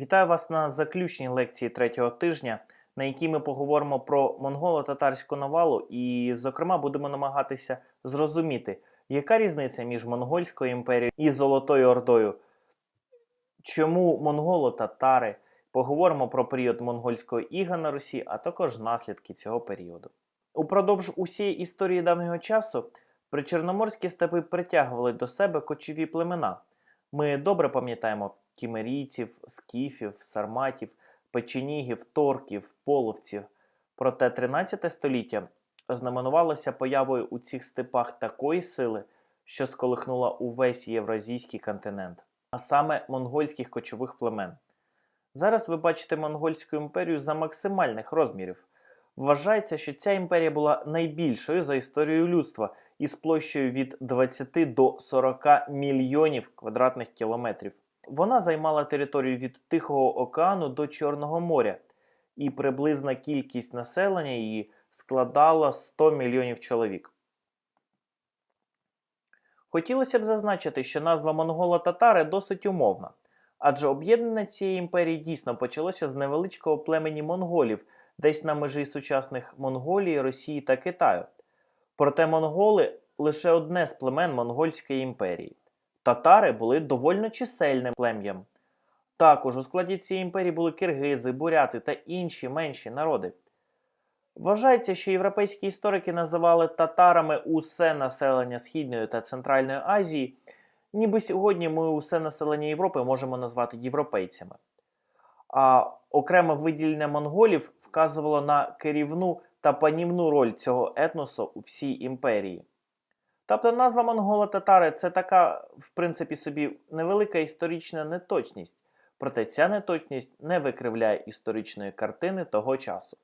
Вітаю вас на заключній лекції третього тижня, на якій ми поговоримо про монголо-татарську навалу і, зокрема, будемо намагатися зрозуміти, яка різниця між Монгольською імперією і Золотою Ордою, чому монголо-татари, поговоримо про період монгольського іга на Русі, а також наслідки цього періоду. Упродовж усієї історії давнього часу причорноморські степи притягували до себе кочові племена. Ми добре пам'ятаємо кімерійців, скіфів, сарматів, печенігів, торків, половців. Проте 13 століття ознаменувалося появою у цих степах такої сили, що сколихнула увесь євразійський континент, а саме монгольських кочових племен. Зараз ви бачите монгольську імперію за максимальних розмірів. Вважається, що ця імперія була найбільшою за історію людства із площею від 20 до 40 мільйонів квадратних кілометрів. Вона займала територію від Тихого океану до Чорного моря, і приблизна кількість населення її складала 100 мільйонів чоловік. Хотілося б зазначити, що назва монголо-татари досить умовна, адже об'єднання цієї імперії дійсно почалося з невеличкого племені монголів, десь на межі сучасних Монголії, Росії та Китаю. Проте монголи лише одне з племен Монгольської імперії. Татари були довольно чисельним плем'ям. Також у складі цієї імперії були киргизи, буряти та інші менші народи. Вважається, що європейські історики називали татарами усе населення Східної та Центральної Азії, ніби сьогодні ми усе населення Європи можемо назвати європейцями. А окреме виділення монголів вказувало на керівну та панівну роль цього етносу у всій імперії. Тобто назва монголо-татари це така, в принципі, собі невелика історична неточність, проте ця неточність не викривляє історичної картини того часу.